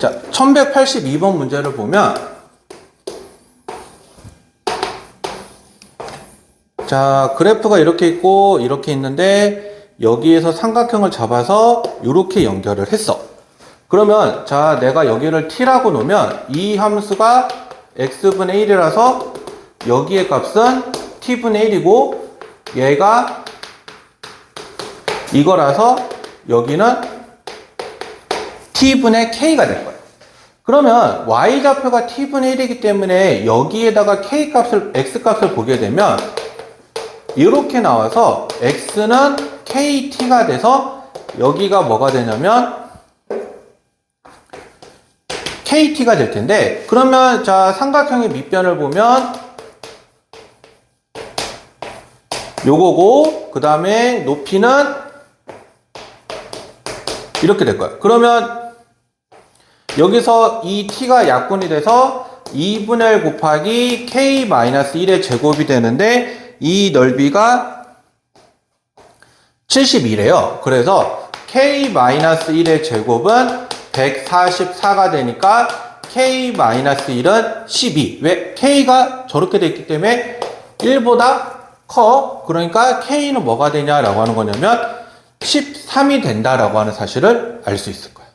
자, 1182번 문제를 보면 자, 그래프가 이렇게 있고 이렇게 있는데 여기에서 삼각형을 잡아서 이렇게 연결을 했어. 그러면 자, 내가 여기를 t라고 놓으면 이 함수가 x분의 1이라서 여기의 값은 t분의 1이고 얘가 이거라서 여기는 t분의 k가 될 거예요. 그러면 y좌표가 t분의 1이기 때문에 여기에다가 k 값을 x 값을 보게 되면 이렇게 나와서 x는 kt가 돼서 여기가 뭐가 되냐면 kt가 될 텐데 그러면 자 삼각형의 밑변을 보면 요거고 그 다음에 높이는 이렇게 될 거예요. 그러면 여기서 이 t가 약분이 돼서 2분의 1 곱하기 k-1의 제곱이 되는데 이 넓이가 72래요. 그래서 k-1의 제곱은 144가 되니까 k-1은 12. 왜? k가 저렇게 돼 있기 때문에 1보다 커. 그러니까 k는 뭐가 되냐라고 하는 거냐면 13이 된다라고 하는 사실을 알 수 있을 거예요.